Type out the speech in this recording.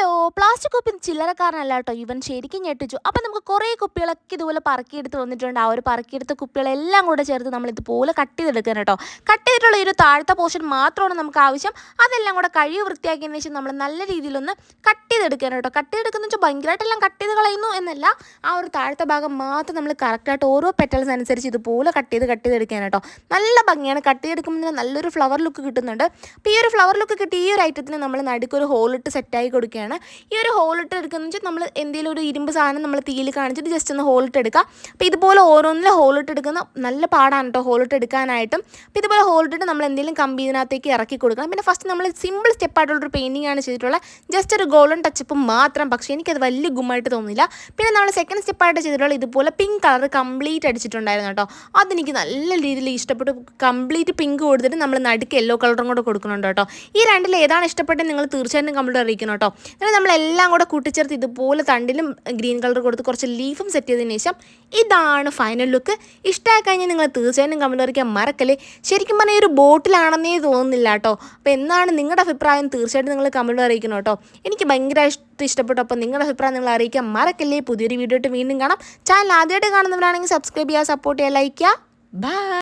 Hello plastic കുപ്പി ചില്ലറക്കാരനല്ല കേട്ടോ. ഇവൻ ശരിക്കും ഞെട്ടിച്ചു. അപ്പം നമുക്ക് കുറേ കുപ്പികളൊക്കെ ഇതുപോലെ പറക്കിയെടുത്ത് വന്നിട്ടുണ്ട് ആ ഒരു പറക്കിയെടുത്ത കുപ്പികളെല്ലാം കൂടെ ചേർത്ത് നമ്മൾ ഇതുപോലെ കട്ട് ചെയ്തെടുക്കാൻ കേട്ടോ. കട്ട് ചെയ്തിട്ടുള്ള ഒരു താഴത്തെ പോർഷൻ മാത്രമാണ് നമുക്ക് ആവശ്യം. അതെല്ലാം കൂടെ കഴുകി വൃത്തിയാക്കിയതിന് ശേഷം നമ്മൾ നല്ല രീതിയിലൊന്ന് കട്ട് ചെയ്തെടുക്കാൻ കേട്ടോ. കട്ട് ചെയ്തെടുക്കുന്ന വെച്ചാൽ ഭയങ്കരമായിട്ടെല്ലാം കട്ട് ചെയ്ത് കളയുന്നു എന്നല്ല. ആ ഒരു താഴത്തെ ഭാഗം മാത്രം നമ്മൾ കറക്റ്റായിട്ട് ഓരോ പെറ്റൽസ് അനുസരിച്ച് ഇതുപോലെ കട്ട് ചെയ്ത് കട്ട് ചെയ്തെടുക്കാൻ കേട്ടോ. നല്ല ഭംഗിയാണ്. കട്ട് ചെയ്തെടുക്കുമ്പോൾ നല്ലൊരു ഫ്ലവർ ലുക്ക് കിട്ടുന്നുണ്ട്. അപ്പോൾ ഈ ഒരു ഫ്ലവർ ലുക്ക് കിട്ടിയ ഈ ഒരു ഐറ്റത്തിന് നമ്മൾ നടുക്കൊരു ഹോളിട്ട് സെറ്റായി കൊടുക്കുകയാണ്. ഈ ഒരു ഹോളിട്ട് എടുക്കുന്ന വെച്ചാൽ നമ്മൾ എന്തെങ്കിലും ഒരു ഇരുമ്പ് സാധനം നമ്മൾ തീയിൽ കാണിച്ചിട്ട് ജസ്റ്റ് ഒന്ന് ഹോളിട്ട് എടുക്കുക. അപ്പോൾ ഇതുപോലെ ഓരോന്നിലും ഹോളിട്ട് എടുക്കുന്ന നല്ല പാടാണ് കേട്ടോ ഹോളിട്ട് എടുക്കാനായിട്ടും. അപ്പോൾ ഇതുപോലെ ഹോളിട്ടിട്ട് നമ്മൾ എന്തെങ്കിലും കമ്പി ഇതിനകത്തേക്ക് ഇറക്കി കൊടുക്കണം. പിന്നെ ഫസ്റ്റ് നമ്മൾ സിമ്പിൾ സ്റ്റെപ്പായിട്ടുള്ളൊരു പെയിന്റിംഗ് ആണ് ചെയ്തിട്ടുള്ളത് ജസ്റ്റ് ഒരു ഗോൾഡൻ ടച്ചപ്പ് മാത്രം. പക്ഷേ എനിക്കത് വലിയ ഗുമ്മായിട്ട് തോന്നുന്നില്ല. പിന്നെ നമ്മൾ സെക്കൻഡ് സ്റ്റെപ്പായിട്ട് ചെയ്തിട്ടുള്ള ഇതുപോലെ പിങ്ക് കളർ കംപ്ലീറ്റ് അടിച്ചിട്ടുണ്ടായിരുന്നു കേട്ടോ അതെനിക്ക് നല്ല രീതിയിൽ ഇഷ്ടപ്പെട്ടു. കംപ്ലീറ്റ് പിങ്ക് കൊടുത്തിട്ട് നമ്മൾ നടുക്ക് യെല്ലോ കളറും കൂടെ കൊടുക്കുന്നുണ്ട് കേട്ടോ ഈ രണ്ടിൽ ഏതാണ് ഇഷ്ടപ്പെട്ടത് നിങ്ങൾ തീർച്ചയായിട്ടും കമ്പ്ലീറ്റ് അറിയിക്കണം കേട്ടോ നമ്മളെല്ലാം കൂടെ കൂട്ടിച്ചേർത്ത് ഇതുപോലെ തണ്ടിലും ഗ്രീൻ കളർ കൊടുത്ത് കുറച്ച് ലീഫും സെറ്റ് ചെയ്തതിന് ശേഷം ഇതാണ് ഫൈനൽ ലുക്ക് ഇഷ്ടമായി കഴിഞ്ഞാൽ നിങ്ങൾ തീർച്ചയായും കമന്റ് അറിയിക്കാൻ മറക്കല്ലേ? ശരിക്കും പറഞ്ഞാൽ ഒരു ബോട്ടിലാണെന്നേ തോന്നുന്നില്ല കേട്ടോ. അപ്പോൾ എന്താണ് നിങ്ങളുടെ അഭിപ്രായം? തീർച്ചയായിട്ടും നിങ്ങൾ കമന്റ് അറിയിക്കണം കേട്ടോ. എനിക്ക് ഭയങ്കര ഇഷ്ടം ഇഷ്ടപ്പെട്ടു. അപ്പോൾ നിങ്ങളുടെ അഭിപ്രായം നിങ്ങൾ അറിയിക്കാൻ മറക്കല്ലേ? പുതിയൊരു വീഡിയോ ആയിട്ട് വീണ്ടും കാണാം. ചാനൽ ആദ്യമായിട്ട് കാണുന്നവരാണെങ്കിൽ സബ്സ്ക്രൈബ് ചെയ്യുക സപ്പോർട്ട് ചെയ്യുക ലൈക്ക് ചെയ്യുക. ബൈ